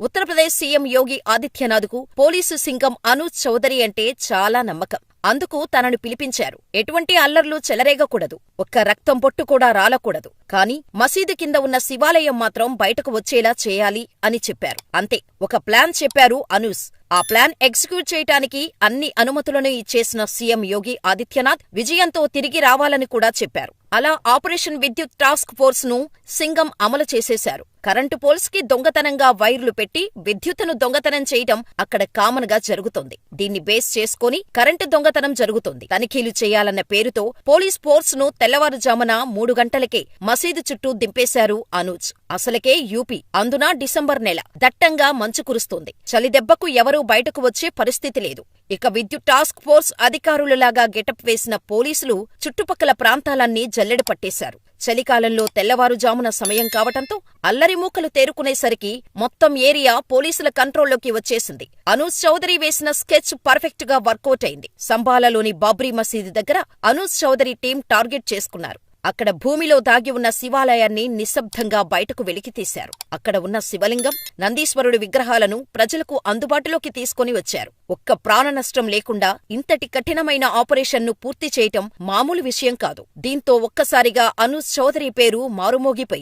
Uttar Pradesh CM Yogi ఆదిత్యనాథ్కు police Singham Anuj Chaudhary అంటే చాలా నమ్మకం. అందుకు తనను పిలిపించారు. ఎటువంటి అల్లర్లు చెలరేగకూడదు. ఒక్క రక్తం పొట్టు కూడా రాలకూడదు. కాని మసీదు కింద ఉన్న శివాలయం మాత్రం బయటకు వచ్చేలా చేయాలి అని చెప్పారు. అంతే. ఒక ప్లాన్ చెప్పారు అనూస్. ఆ ప్లాన్ ఎగ్జిక్యూట్ చేయటానికి అన్ని అనుమతులను ఇచ్చేసిన సీఎం యోగి ఆదిత్యనాథ్ విజయంతో తిరిగి రావాలని కూడా చెప్పారు. అలా ఆపరేషన్ విద్యుత్ టాస్క్ ఫోర్స్ను సింగం అమలు చేసేశారు. కరెంటు పోల్స్కి దొంగతనంగా వైర్లు పెట్టి విద్యుత్తును దొంగతనం చేయటం అక్కడ కామన్గా జరుగుతోంది. దీన్ని బేస్ చేసుకుని కరెంటు దొంగతనం జరుగుతోంది. తనిఖీలు చేయాలన్న పేరుతో పోలీస్ ఫోర్స్ను తెల్లవారుజామున మూడు గంటలకే మసీదు చుట్టూ దింపేశారు అనూజ్. అసలకే యూపీ. అందున డిసెంబర్ నెల దట్టంగా మంచు కురుస్తోంది. చలిదెబ్బకు ఎవరూ బయటకు వచ్చే పరిస్థితి లేదు. ఇక విద్యుత్ టాస్క్ ఫోర్స్ అధికారులలాగా గెటప్ వేసిన పోలీసులు చుట్టుపక్కల ప్రాంతాలన్నీ జల్లెడ పట్టేశారు. చలికాలంలో తెల్లవారుజామున సమయం కావటంతో అల్లరిమూకలు తేరుకునేసరికి మొత్తం ఏరియా పోలీసుల కంట్రోల్లోకి వచ్చేసింది. అనూజ్ చౌదరి వేసిన స్కెచ్ పర్ఫెక్ట్గా వర్కౌట్ అయింది. సంబాలలోని బాబ్రీ మసీదు దగ్గర అనూజ్ చౌదరి టీం టార్గెట్ చేసుకున్నారు. అక్కడ భూమిలో దాగి ఉన్న శివాలయాన్ని నిశ్శబ్దంగా బయటకు వెలికితీశారు అక్కడ ఉన్న శివలింగం నందీశ్వరుడి విగ్రహాలను ప్రజలకు అందుబాటులోకి తీసుకొని వచ్చారు. ఒక్క ప్రాణ నష్టం లేకుండా ఇంతటి కఠినమైన ఆపరేషన్ను పూర్తి చేయటం మామూలు విషయం కాదు. దీంతో ఒక్కసారిగా అనూజ్ చౌదరి పేరు మారుమోగిపోయింది.